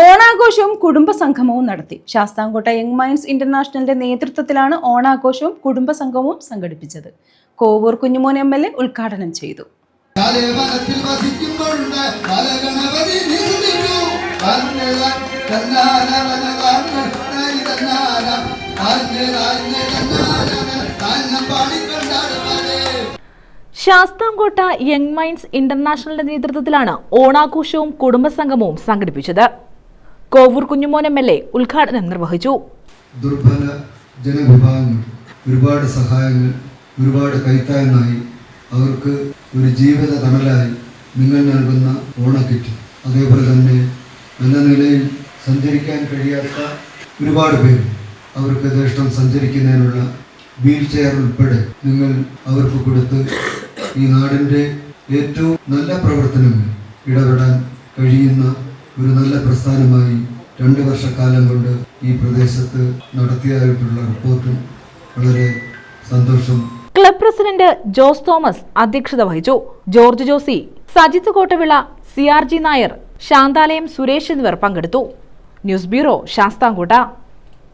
ഓണാഘോഷവും കുടുംബ സംഗമവും നടത്തി. ശാസ്താംകോട്ട യങ് മൈൻഡ്സ് ഇന്റർനാഷണലിന്റെ നേതൃത്വത്തിലാണ് ഓണാഘോഷവും കുടുംബ സംഗമവും സംഘടിപ്പിച്ചത്. Kovoor Kunjumon M L A ഉദ്ഘാടനം ചെയ്തു. ശാസ്താംകോട്ട യങ് മൈൻഡ്സ് ഇന്റർനാഷണലിന്റെ നേതൃത്വത്തിലാണ് ഓണാഘോഷവും കുടുംബസംഗമവും സംഘടിപ്പിച്ചത്. Kovoor Kunjumon M L A ഉദ്ഘാടനം നിർവഹിച്ചു. ദുർബല ജനവിഭാഗങ്ങൾ ഒരുപാട് സഹായങ്ങൾ ഒരുപാട് കൈത്താങ്ങായി അവർക്ക് ഒരു ജീവിത തണലായി നിങ്ങൾ നൽകുന്ന ഓണക്കിറ്റ്. അതേപോലെ തന്നെ നല്ല നിലയിൽ സഞ്ചരിക്കാൻ കഴിയാത്ത ഒരുപാട് പേര് അവർക്ക് ദേഷ്ടം സഞ്ചരിക്കുന്നതിനുള്ള വീൽ ചെയർ ഉൾപ്പെടെ നിങ്ങൾ അവർക്ക് കൊടുത്ത് ഈ നാടിന്റെ ഏറ്റവും നല്ല പ്രവർത്തനങ്ങൾ ഇടപെടാൻ കഴിയുന്ന ഒരു നല്ല പ്രസ്ഥാനമായി രണ്ട് വർഷക്കാലം കൊണ്ട് ഈ പ്രദേശത്ത് നടത്തിയതായിട്ടുള്ള റിപ്പോർട്ടും വളരെ സന്തോഷം. ക്ലബ് പ്രസിഡന്റ് ജോസ് തോമസ് അധ്യക്ഷത വഹിച്ചു. George Josy Sajith Kottavila C R G Nair Santhalayam Suresh എന്നിവർ പങ്കെടുത്തു. News bureau Sasthamcotta.